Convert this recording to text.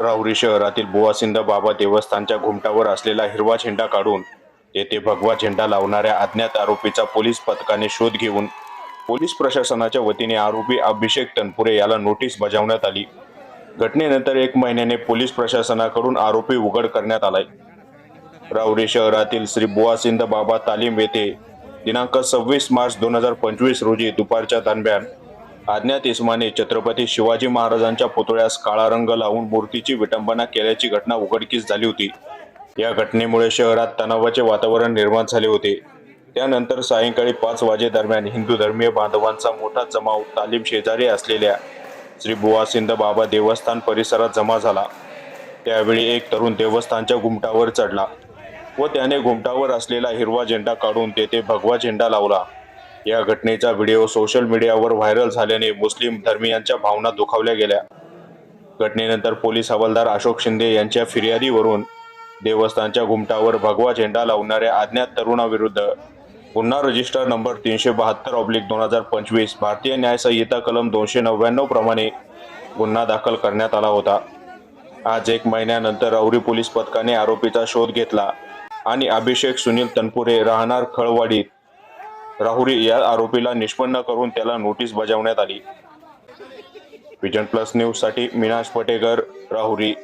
राहुरी शहरातील बुवासिंद बाबा देवस्थानच्या घुमटावर असलेला हिरवा झेंडा काढून तेथे भगवा झेंडा लावणाऱ्या अज्ञात आरोपीचा पोलीस पथकाने शोध घेऊन पोलीस प्रशासनाच्या वतीने आरोपी अभिषेक तनपुरे याला नोटीस बजावण्यात आली. घटनेनंतर एक महिन्याने पोलीस प्रशासनाकडून आरोपी उघड करण्यात आलाय. राऊरी शहरातील श्री बुवासिंद बाबा तालीम येथे दिनांक सव्वीस मार्च दोन हजार पंचवीस रोजी दुपारच्या दरम्यान अज्ञात इस्माने छत्रपती शिवाजी महाराजांच्या पुतळ्यास काळा रंग लावून मूर्तीची विटंबना केल्याची घटना उघडकीस झाली होती. या घटनेमुळे शहरात तणावाचे वातावरण निर्माण झाले होते. त्यानंतर सायंकाळी पाच वाजेदरम्यान हिंदू धर्मीय बांधवांचा मोठा जमाव तालीम शेजारी असलेल्या श्री बुवासिंद बाबा देवस्थान परिसरात जमा झाला. त्यावेळी एक तरुण देवस्थानच्या घुमटावर चढला व त्याने घुमटावर असलेला हिरवा झेंडा काढून तेथे भगवा झेंडा लावला. या घटनेचा व्हिडिओ सोशल मीडियावर व्हायरल झाल्याने मुस्लिम धर्मियांच्या भावना दुखावल्या गेल्या. घटनेनंतर पोलीस हवालदार अशोक शिंदे यांच्या फिर्यादीवरून देवस्थानच्या घुमटावर भगवा झेंडा लावणाऱ्या अज्ञात तरुणाविरुद्ध गुन्हा रजिस्टर नंबर तीनशे बहात्तर ऑब्लिक दोन हजार पंचवीस भारतीय न्याय संहिता कलम दोनशे नव्याण्णव प्रमाणे गुन्हा दाखल करण्यात आला होता. आज एक महिन्यानंतर औरी पोलीस पथकाने आरोपीचा शोध घेतला आणि अभिषेक सुनील तनपुरे राहणार खळवाडीत राहुरी या आरोपीला निष्पन्न करून त्याला नोटीस बजावण्यात आली. विजन प्लस न्यूजसाठी मिनाश पटेकर राहुरी.